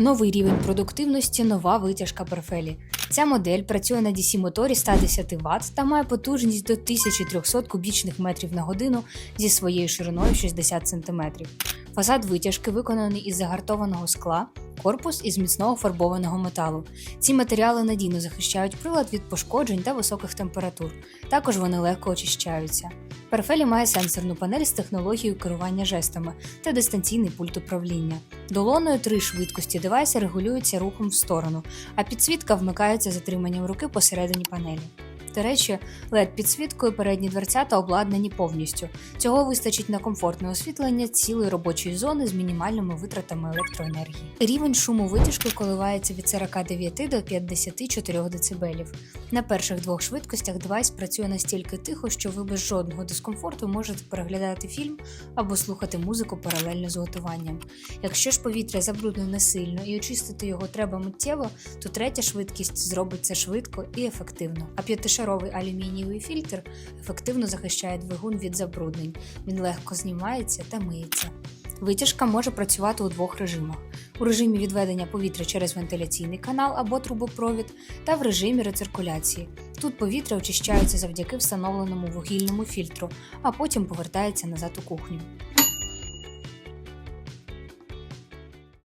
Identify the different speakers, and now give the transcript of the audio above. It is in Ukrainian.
Speaker 1: Новий рівень продуктивності нова витяжка Перфелі. Ця модель працює на DC моторі 110 Вт та має потужність до 1300 кубічних метрів на годину зі своєю шириною 60 см. Фасад витяжки виконаний із загартованого скла, корпус із міцного фарбованого металу. Ці матеріали надійно захищають прилад від пошкоджень та високих температур. Також вони легко очищаються. Перфелі має сенсорну панель з технологією керування жестами та дистанційний пульт управління. Долоною три швидкості девайса регулюються рухом в сторону, а підсвітка вмикається затриманням руки посередині панелі. До речі, led підсвіткою передні дверцята обладнані повністю. Цього вистачить на комфортне освітлення цілої робочої зони з мінімальними витратами електроенергії. Рівень шуму витяжки коливається від 49 до 54 дБ. На перших двох швидкостях девайс працює настільки тихо, що ви без жодного дискомфорту можете переглядати фільм або слухати музику паралельно з готуванням. Якщо ж повітря забруднене сильно і очистити його треба миттєво, то третя швидкість зробить це швидко і ефективно. А п'ятишаровий алюмінієвий фільтр ефективно захищає двигун від забруднень. Він легко знімається та миється. Витяжка може працювати у двох режимах: у режимі відведення повітря через вентиляційний канал або трубопровід та в режимі рециркуляції. Тут повітря очищається завдяки встановленому вугільному фільтру, а потім повертається назад у кухню.